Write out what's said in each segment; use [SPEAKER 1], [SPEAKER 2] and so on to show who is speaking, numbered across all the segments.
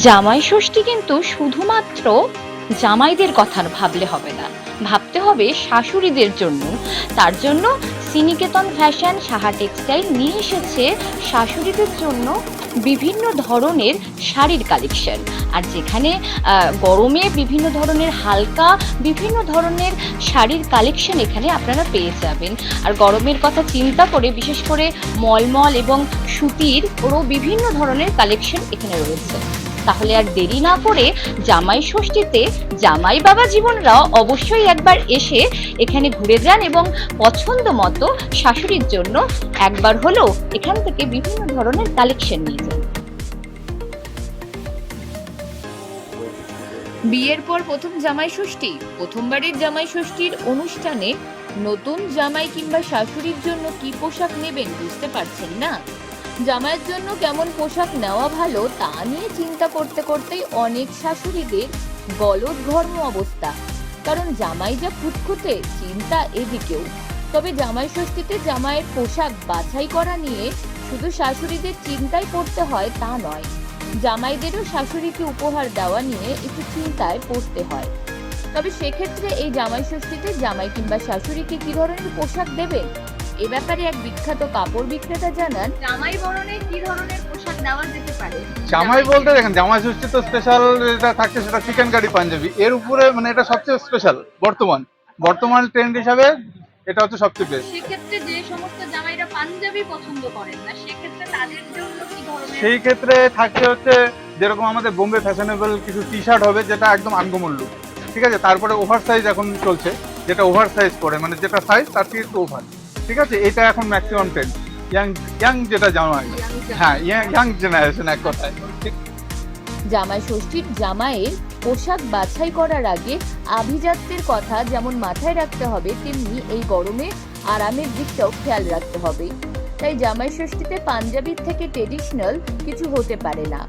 [SPEAKER 1] জামাই ষষ্ঠী কিন্তু শুধুমাত্র জামাইদের কথা ভাবলে হবে না। ভাবতে হবে শাশুড়িদের জন্য। তার জন্য সিনিকেতন ফ্যাশন সাহা টেক্সটাইল নিয়ে এসেছে শাশুড়িদের জন্য বিভিন্ন ধরনের শাড়ির কালেকশন। আর যেখানে গরমে বিভিন্ন ধরনের হালকা, বিভিন্ন ধরনের শাড়ির কালেকশন এখানে আপনারা পেয়ে যাবেন। আর গরমের কথা চিন্তা করে, বিশেষ করে মলমল এবং সুতির ওরও বিভিন্ন ধরনের কালেকশন এখানে রয়েছে। তাহলে আর দেরি না করে জামাই ষষ্ঠীতে জামাই বাবা জীবনরাও অবশ্যই একবার এসে এখানে ঘুরে যান এবং পছন্দ মতো শাশুড়ির জন্য একবার হলেও এখান থেকে বিভিন্ন ধরনের কালেকশন নিয়ে যান। বিয়ের পর প্রথম জামাই ষষ্ঠী, প্রথমবারের জামাই ষষ্ঠীর অনুষ্ঠানে নতুন জামাই কিংবা শাশুড়ির জন্য কি পোশাক নেবেন বুঝতে পারছেন না? জামাইয়ের জন্য কেমন পোশাক নেওয়া ভালো তা নিয়ে চিন্তা করতে করতেই অনেক শাশুড়িদের গলদ ঘর্ম অবস্থা। কারণ জামাই যা ফুটফুটে চিন্তা এদিকেও। তবে জামাই ষষ্ঠীতে জামাইয়ের পোশাক বাছাই করা নিয়ে শুধু শাশুড়িদের চিন্তায় পড়তে হয় তা নয়, জামাইদেরও শাশুড়িকে উপহার দেওয়া নিয়ে একটু চিন্তায় পড়তে হয়। তবে সেক্ষেত্রে এই জামাই ষষ্ঠীতে জামাই কিংবা শাশুড়িকে কি ধরনের পোশাক দেবেন এ ব্যাপারে এক বিখ্যাত কাপড় বিক্রেতা জানান জামাই বরণে কি ধরনের পোশাক দেওয়া যেতে পারে?
[SPEAKER 2] জামাই বলতে দেখেন জামাই ষষ্ঠী তো স্পেশাল যেটা থাকছে সেটা চিকেন কারি পাঞ্জাবি। এর উপরে মানে এটা সবচেয়ে স্পেশাল বর্তমান। বর্তমান ট্রেন্ড হিসাবে এটা হচ্ছে সবচেয়ে বেস্ট
[SPEAKER 1] সেক্ষেত্রে যে সমস্ত জামাইরা পাঞ্জাবি পছন্দ করেন না সেক্ষেত্রে তাদের জন্য কি ধরনের?
[SPEAKER 2] সেই ক্ষেত্রে থাকছে হচ্ছে যেরকম আমাদের বোম্বে ফ্যাশনেবল কিছু টি শার্ট হবে যেটা একদম লুক ঠিক আছে? তারপরে ওভার সাইজ এখন চলছে যেটা ওভার সাইজ পরে মানে যেটা সাইজ তার থেকে একটু ওভার ঠিক আছে? এটা এখন ম্যাক্সিমাম ট্রেন্ড ইয়াং ইয়াং যেটা জামাই। হ্যাঁ ইয়াং জেনারেশন এক কথায়।
[SPEAKER 1] জামাই ষষ্ঠীর জামাইয়ের পোশাক বাছাই করার আগে আভিজাত্যের কথা যেমন মাথায় রাখতে হবে তেমনি এই গরমে আরামের দিকটাও খেয়াল রাখতে হবে। তাই জামাই ষষ্ঠীতে পাঞ্জাবির থেকে ট্রেডিশনাল কিছু হতে পারে না।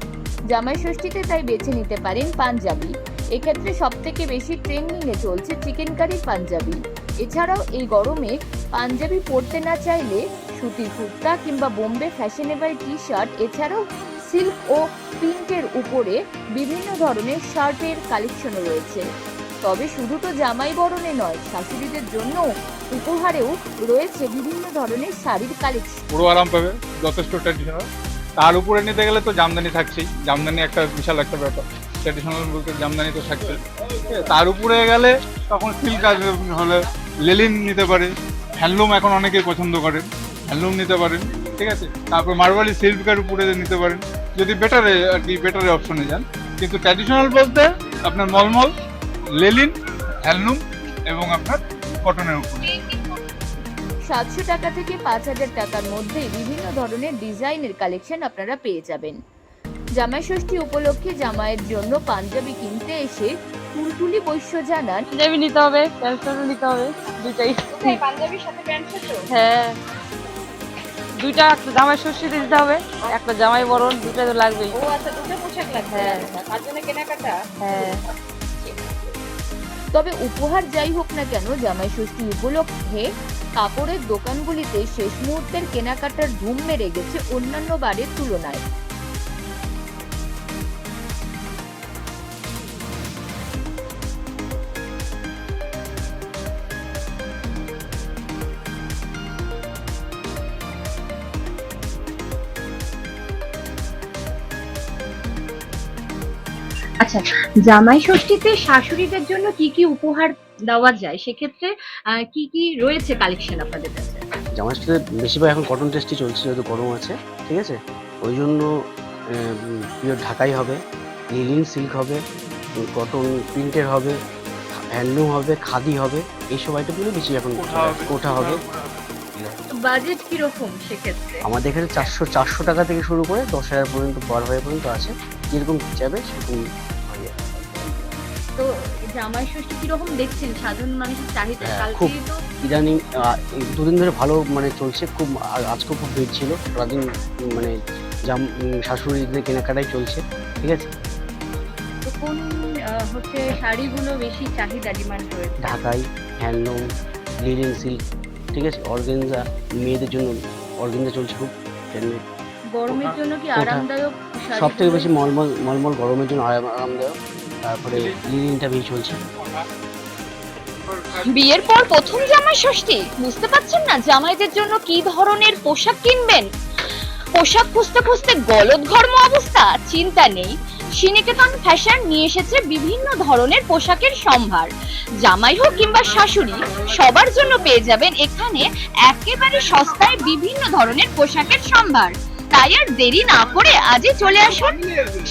[SPEAKER 1] জামাই ষষ্ঠীতে তাই বেছে নিতে পারেন পাঞ্জাবি। এক্ষেত্রে সব থেকে বেশি ট্রেন্ডিংয়ে চলছে চিকেন কারি পাঞ্জাবি। এছাড়াও এই গরমে পাঞ্জাবি পরতে না চাইলে সুতির কুর্তা কিংবা বোম্বে ফ্যাশনেবল টি শার্ট এছাড়াও সিল্ক ও প্রিন্টের উপরে বিভিন্ন ধরনের শার্টের কালেকশনও রয়েছে। তবে শুধু তো জামাই বরণে নয়, শাশুড়িদের জন্য উপহারেও রয়েছে বিভিন্ন ধরনের শাড়ির কালেকশন।
[SPEAKER 2] পুরো আরাম পাবে, যথেষ্ট ট্র্যাডিশনাল তার উপরে নিতে গেলে তো জামদানি থাকছেই। জামদানি একটা বিশাল একটা ব্যাপার। ট্র্যাডিশনাল বলতে জামদানি তো থাকছে তার উপরে গেলে তখন সিল্ক আসবে, হলে লেলিন নিতে পারে, হ্যান্ডলুম এখন অনেকেই পছন্দ করেন হ্যান্ডলুম নিতে পারেন ঠিক আছে? তারপর মার্বালি সিল্কের উপরে নিতে পারেন, যদি বেটারে আর কি, বেটারে অপশনে যান। কিন্তু ট্র্যাডিশনাল বলতে আপনার মলমল, লেলিন, হ্যান্ডলুম এবং আপনার কটনের উপরে।
[SPEAKER 1] সাতশো টাকা থেকে পাঁচ হাজার টাকার মধ্যে বিভিন্ন ধরনের ডিজাইনের কালেকশন আপনারা পেয়ে যাবেন। জামাই ষষ্ঠী উপলক্ষে জামাইয়ের জন্য পাঞ্জাবি কিনতে এসে তুলতুলি বৈশ্য জানান
[SPEAKER 3] পাঞ্জাবি নিতে হবে প্যান্ট শার্টও নিতে হবে দুইটাই।
[SPEAKER 1] পাঞ্জাবির সাথে প্যান্ট
[SPEAKER 3] হ্যাঁ। দুইটা একটা জামাই ষষ্ঠীতে দিতে হবে একটা জামাই বরণ দুইটা তো লাগবেই।
[SPEAKER 1] ও আচ্ছা দুটো পোশাক লাগবে।
[SPEAKER 3] হ্যাঁ।
[SPEAKER 1] তার জন্য কেনাকাটা?
[SPEAKER 3] হ্যাঁ।
[SPEAKER 1] তবে উপহার যাই হোক না কেন জামাই ষষ্ঠী উপলক্ষে কাপড়ের দোকানগুলিতে শেষ মুহূর্তের কেনাকাটার ধুম মেরে গেছে অন্যান্য বারের তুলনায়। আচ্ছা জামাই ষষ্ঠীতে শাশুড়িদের জন্য কি কি উপহার দেওয়া যায়? সেক্ষেত্রে কি কি রয়েছে কালেকশন আপনাদের কাছে?
[SPEAKER 4] জামাইষষ্ঠীতে বেশিরভাগ এখন কটন টেস্টই চলছে যেহেতু গরম আছে ঠিক আছে? ওই জন্য পিওর ঢাকাই হবে লিলিন সিল্ক হবে কটন প্রিন্টের হবে হ্যান্ডলুম হবে খাদি হবে এই এইসব আইটেমগুলো বেশি এখন
[SPEAKER 2] কোঠা হবে।
[SPEAKER 4] কোঠা হবে।
[SPEAKER 1] বাজেট কীরকম সেক্ষেত্রে?
[SPEAKER 4] আমাদের এখানে চারশো চারশো টাকা থেকে শুরু করে দশ হাজার পর্যন্ত বারো হাজার পর্যন্ত আছে। যেরকম যাবে সেরকম হয়ে যাবে।
[SPEAKER 1] তো জামাই ষষ্ঠী কীরকম দেখছেন? সাধারণ মানুষের চাহিদা
[SPEAKER 4] হ্যাঁ,
[SPEAKER 1] কালকে
[SPEAKER 4] খুব।
[SPEAKER 1] তো
[SPEAKER 4] ইদানিং আহ, এই দুদিন ধরে ভালো মানে চলছে খুব আ- আজকেও খুব ভিড় ছিল। সারাদিন মানে জাম উম, শাশুড়িদের কেনাকাটাই চলছে ঠিক আছে?
[SPEAKER 1] তো কোন আহ, হচ্ছে শাড়িগুলো বেশি চাহিদা ডিমান্ড রয়েছে?
[SPEAKER 4] ঢাকাই হ্যান্ডলুম লিলিন সিল্ক ঠিক আছে? অর্গেনজা মেয়েদের জন্য অর্গেনজা চলছে খুব ট্রেন্ডে।
[SPEAKER 1] গরমের জন্য কি? আরামদায়ক
[SPEAKER 4] সব থেকে বেশি মলমল মলমল গরমের জন্য আরাম আরামদায়ক। তারপরে বেশি চলছে।
[SPEAKER 1] বিয়ের পর প্রথম জামাই ষষ্ঠী। বুঝতে পারছেন না জামাইদের জন্য কি ধরনের পোশাক কিনবেন? পোশাক খুঁজতে খুঁজতে গলদঘর্ম অবস্থা চিন্তা নেই। সিনিকেতন ফ্যাশন নিয়ে এসেছে বিভিন্ন ধরনের পোশাকের সম্ভার। জামাই হোক কিংবা শাশুড়ি, সবার জন্য পেয়ে যাবেন এখানে একেবারে সস্তায় বিভিন্ন ধরনের পোশাকের সম্ভার। তাই আর দেরি না করে আজই চলে আসুন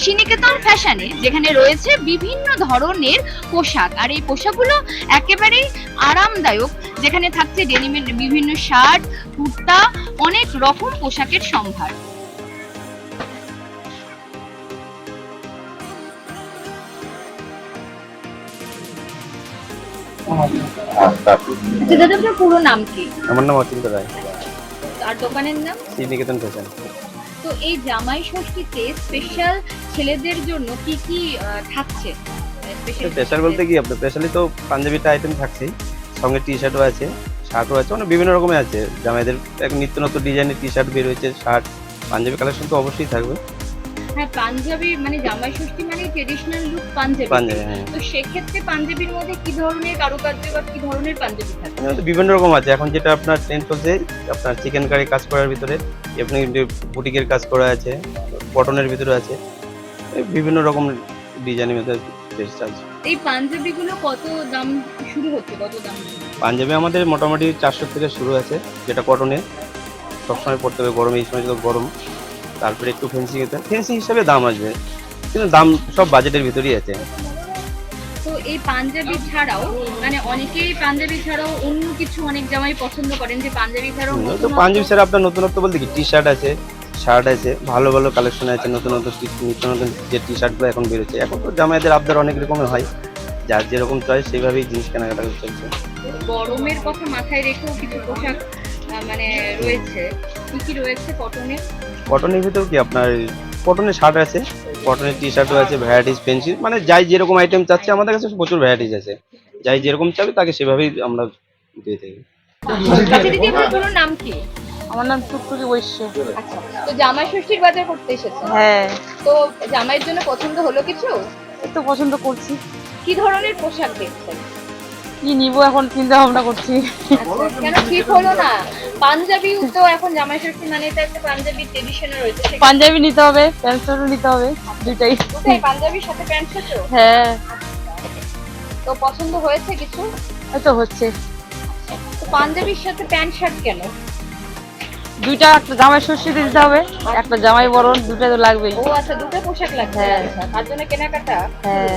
[SPEAKER 1] সিনিকেতন ফ্যাশনে যেখানে রয়েছে বিভিন্ন ধরনের পোশাক। আর এই পোশাকগুলো একেবারেই আরামদায়ক যেখানে থাকছে ডেনিমের বিভিন্ন শার্ট কুর্তা অনেক রকম পোশাকের সম্ভার। আচ্ছা দাদা আপনার পুরো নাম কি?
[SPEAKER 5] আমার নাম অচিন্ত রায়।
[SPEAKER 1] আর দোকানের নাম?
[SPEAKER 5] শ্রীনিকেতন ফ্যাশন।
[SPEAKER 1] তো এই জামাই ষষ্ঠীতে স্পেশাল ছেলেদের জন্য কি কি থাকছে? স্পেশাল
[SPEAKER 5] বলতে কি আপনার স্পেশালি তো পাঞ্জাবিটা আইটেম থাকছেই সঙ্গে টি শার্টও আছে শার্টও আছে মানে বিভিন্ন রকমের আছে। জামাইদের এক নিত্য নতুন ডিজাইনের টি শার্ট বের হয়েছে শার্ট পাঞ্জাবি কালেকশন তো অবশ্যই থাকবে।
[SPEAKER 1] হ্যাঁ পাঞ্জাবি মানে জামাই ষষ্ঠী মানে ট্রেডিশনাল লুক পাঞ্জাবি।
[SPEAKER 5] পাঞ্জাবি হ্যাঁ।
[SPEAKER 1] তো সেক্ষেত্রে পাঞ্জাবির মধ্যে কি ধরনের কারুকার্য বা কি ধরনের পাঞ্জাবি থাকে?
[SPEAKER 5] বিভিন্ন রকম আছে। এখন যেটা আপনার ট্রেন্ড চলছে আপনার চিকেন কারি কাজ করার ভিতরে আপনি বুটিকের কাজ করা আছে কটনের ভিতরে আছে বিভিন্ন রকম ডিজাইনের মধ্যে বেস্ট আছে
[SPEAKER 1] এই পাঞ্জাবিগুলো কত দাম শুরু হচ্ছে? কত দাম?
[SPEAKER 5] পাঞ্জাবি আমাদের মোটামুটি চারশো থেকে শুরু আছে যেটা কটনের সবসময় পড়তে হবে গরম এই সময় তো গরম। তারপরে একটু ফেন্সিং ফেন্সি ফেন্সি হিসাবে দাম আসবে। কিন্তু দাম সব বাজেটের ভিতরেই আছে।
[SPEAKER 1] তো এই পাঞ্জাবি ছাড়াও মানে অনেকেই পাঞ্জাবি ছাড়াও অন্য কিছু অনেক জামাই পছন্দ করেন যে পাঞ্জাবি ছাড়াও
[SPEAKER 5] তো পাঞ্জাবি স্যার আপনার নতুনত্ব বলতে কি? টি শার্ট আছে শার্ট আছে ভালো ভালো কালেকশন আছে নতুন নতুন নিত্য নতুন যে টি শার্টগুলো এখন বেরোচ্ছে। এখন তো জামাইদের আবদার অনেক রকমের হয়। যার যেরকম চয়েস সেইভাবেই জিনিস কেনাকাটা চলছে
[SPEAKER 1] গরমের কথা মাথায় রেখেও কিছু পোশাক মানে রয়েছে। কি কি রয়েছে কটনের
[SPEAKER 5] কটনের ভিতর কি আপনার কটনের শার্ট আছে কটনের টি শার্টও আছে ভ্যারাইটিস পেন্সিল মানে যাই যেরকম আইটেম চাচ্ছে আমাদের কাছে প্রচুর ভ্যারাইটিস আছে। যাই যেরকম চাবে তাকে সেভাবেই আমরা দিয়ে থাকি
[SPEAKER 1] আচ্ছা নাম কি?
[SPEAKER 3] আমার নাম টুকটুকি বৈশ্য।
[SPEAKER 1] আচ্ছা তো জামাই ষষ্ঠীর বাজার করতে এসেছেন?
[SPEAKER 3] হ্যাঁ।
[SPEAKER 1] তো জামাইয়ের জন্য পছন্দ হলো কিছু?
[SPEAKER 3] তো পছন্দ করছি।
[SPEAKER 1] কি ধরনের পোশাক দেখছেন?
[SPEAKER 3] কি নিবো এখন চিন্তা ভাবনা করছি।
[SPEAKER 1] আচ্ছা, কেন ঠিক হলো না? পাঞ্জাবি তো এখন জামাই ষষ্ঠী মানে তো একটা পাঞ্জাবি ট্রেডিশনে রয়েছে
[SPEAKER 3] পাঞ্জাবি নিতে হবে প্যান্ট শার্টও নিতে হবে
[SPEAKER 1] কোথায়? পাঞ্জাবির সাথে প্যান্ট শার্টও
[SPEAKER 3] হ্যাঁ।
[SPEAKER 1] তো পছন্দ হয়েছে কিছু?
[SPEAKER 3] তো হচ্ছে।
[SPEAKER 1] তো পাঞ্জাবির সাথে প্যান্ট শার্ট কেন?
[SPEAKER 3] দুইটা একটা জামাই ষষ্ঠীতে দিতে হবে একটা জামাই বরণ দুটা তো লাগবেই।
[SPEAKER 1] ও আচ্ছা দুটো পোশাক লাগছে
[SPEAKER 3] হ্যাঁ।
[SPEAKER 1] আচ্ছা তার জন্য কেনাকাটা?
[SPEAKER 3] হ্যাঁ।